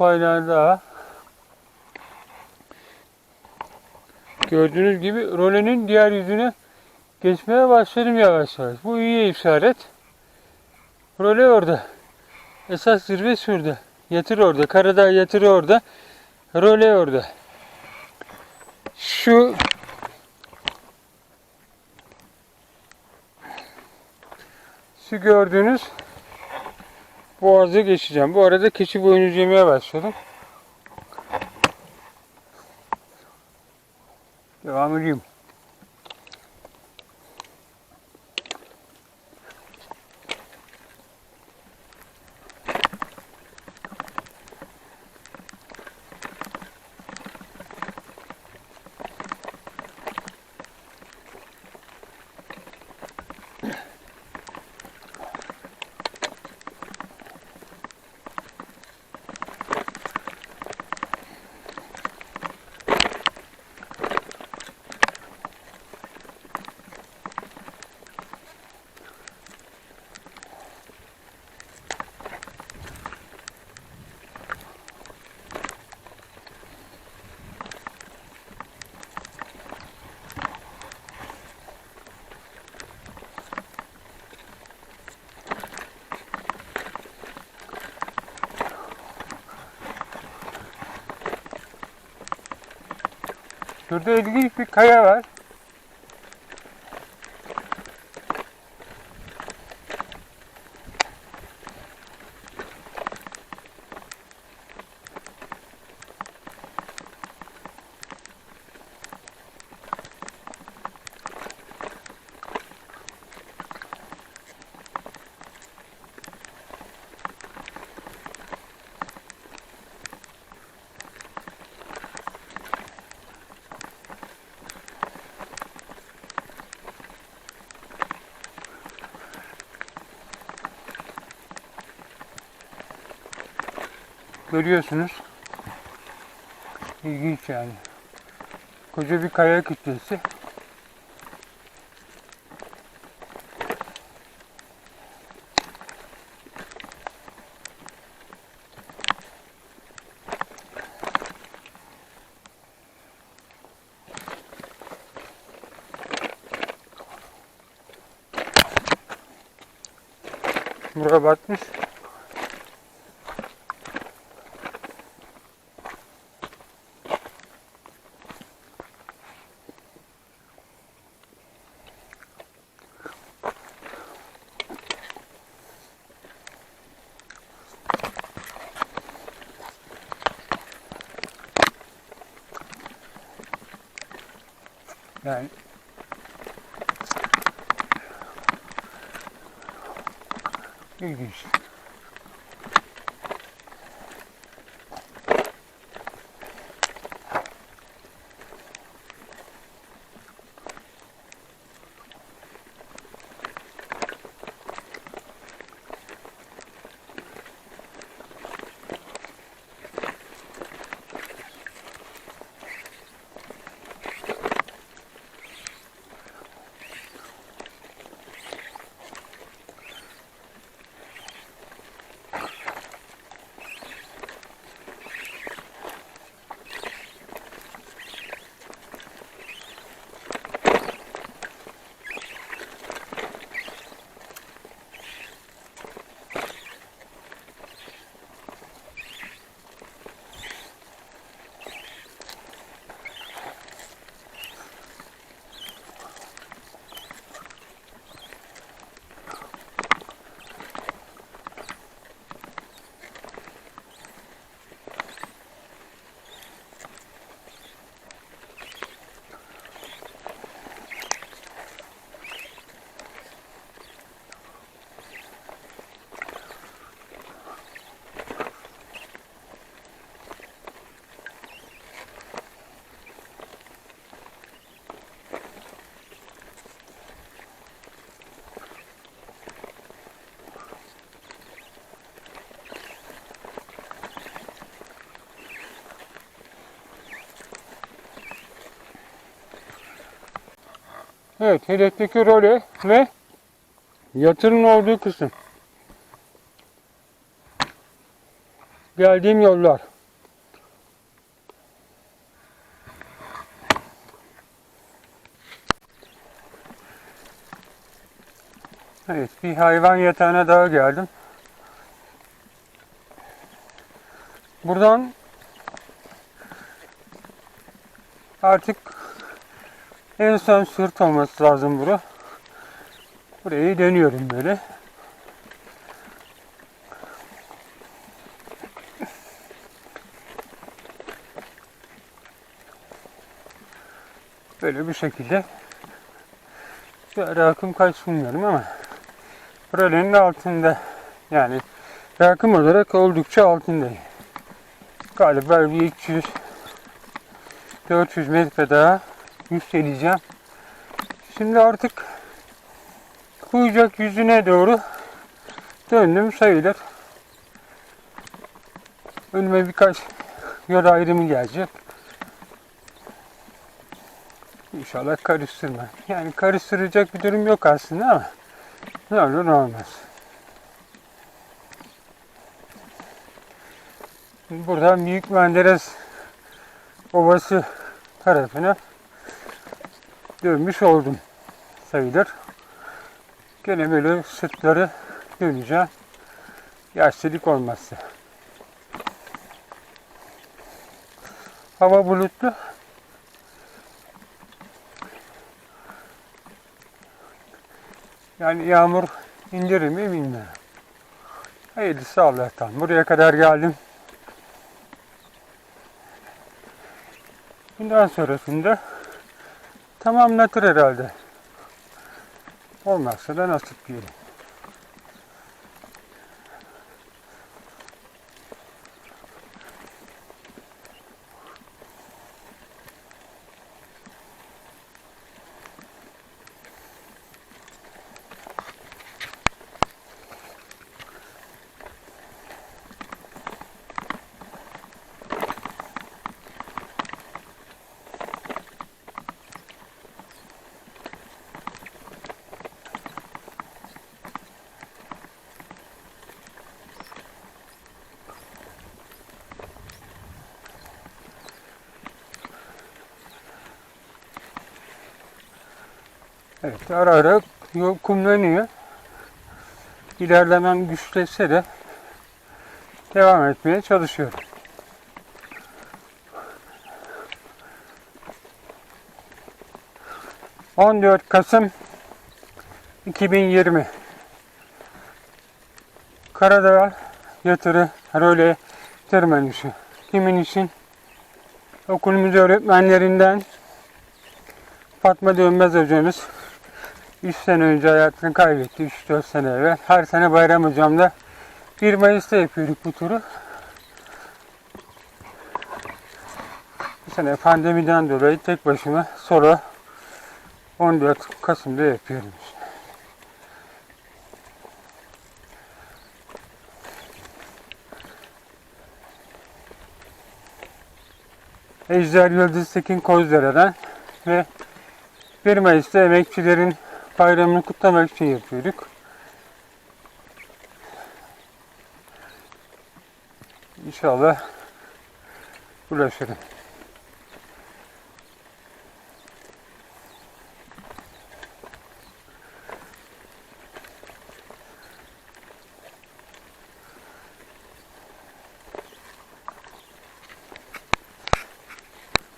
daha. Gördüğünüz gibi rolenin diğer yüzüne geçmeye başladım yavaş yavaş. Bu iyi işaret. Role orada. Esas zirve şurada. Yatır orada. Karadağ yatır orada. Role orada. Şu şu gördüğünüz boğazı geçeceğim. Bu arada keçi boynuzu yemeye başladım. Devam edeyim. Şurada ilginç bir kaya var. Görüyorsunuz. İlginç yani. Koca bir kaya kütlesi. Buraya batmış. Yani ilginç. Evet, hedefteki role ve yatırın olduğu kısım. geldiğim yollar. Evet, bir hayvan yatağına daha geldim. Buradan artık en son sırt olması lazım bura. Burayı dönüyorum böyle. Böyle bir şekilde. Şu ara akım ama buranın altında yani rakım olarak oldukça altındayım. Galiba bir 300 400 metre daha yükseleceğim. Şimdi artık kuyucak yüzüne doğru döndüm sayılır. Önüme birkaç yol ayrımı gelecek. İnşallah karıştırma. Yani karıştıracak bir durum yok aslında ama ne olur ne olmaz. Buradan Büyük Menderes Ovası tarafına dönmüş oldum sayılır. Gene böyle sırtları döneceğim. Yaşlılık olmazsa. Hava bulutlu. Yani yağmur indirir mi bilmiyorum. Hayırlısı Allah'tan. Buraya kadar geldim. Bundan sonrasında tamamlatır herhalde. Olmazsa da nasip diyelim. Evet ara ara kumlanıyor. İlerlemem güçleşse de devam etmeye çalışıyorum. ...14 Kasım 2020 Karadağ yatırı röle tırmanışı. Kimin için? Okulumuz öğretmenlerinden Fatma Dönmez hocamız 3 sene önce hayatını kaybetti. 3-4 sene evvel. Her sene Bayram hocamla 1 Mayıs'ta yapıyorduk bu turu. Bu sene pandemiden dolayı tek başıma solo 14 Kasım'da yapıyorum. Ejder Yıldız Tekin Kozdere'den ve 1 Mayıs'ta emekçilerin bayramını kutlamak için yapıyorduk. İnşallah ulaşırım.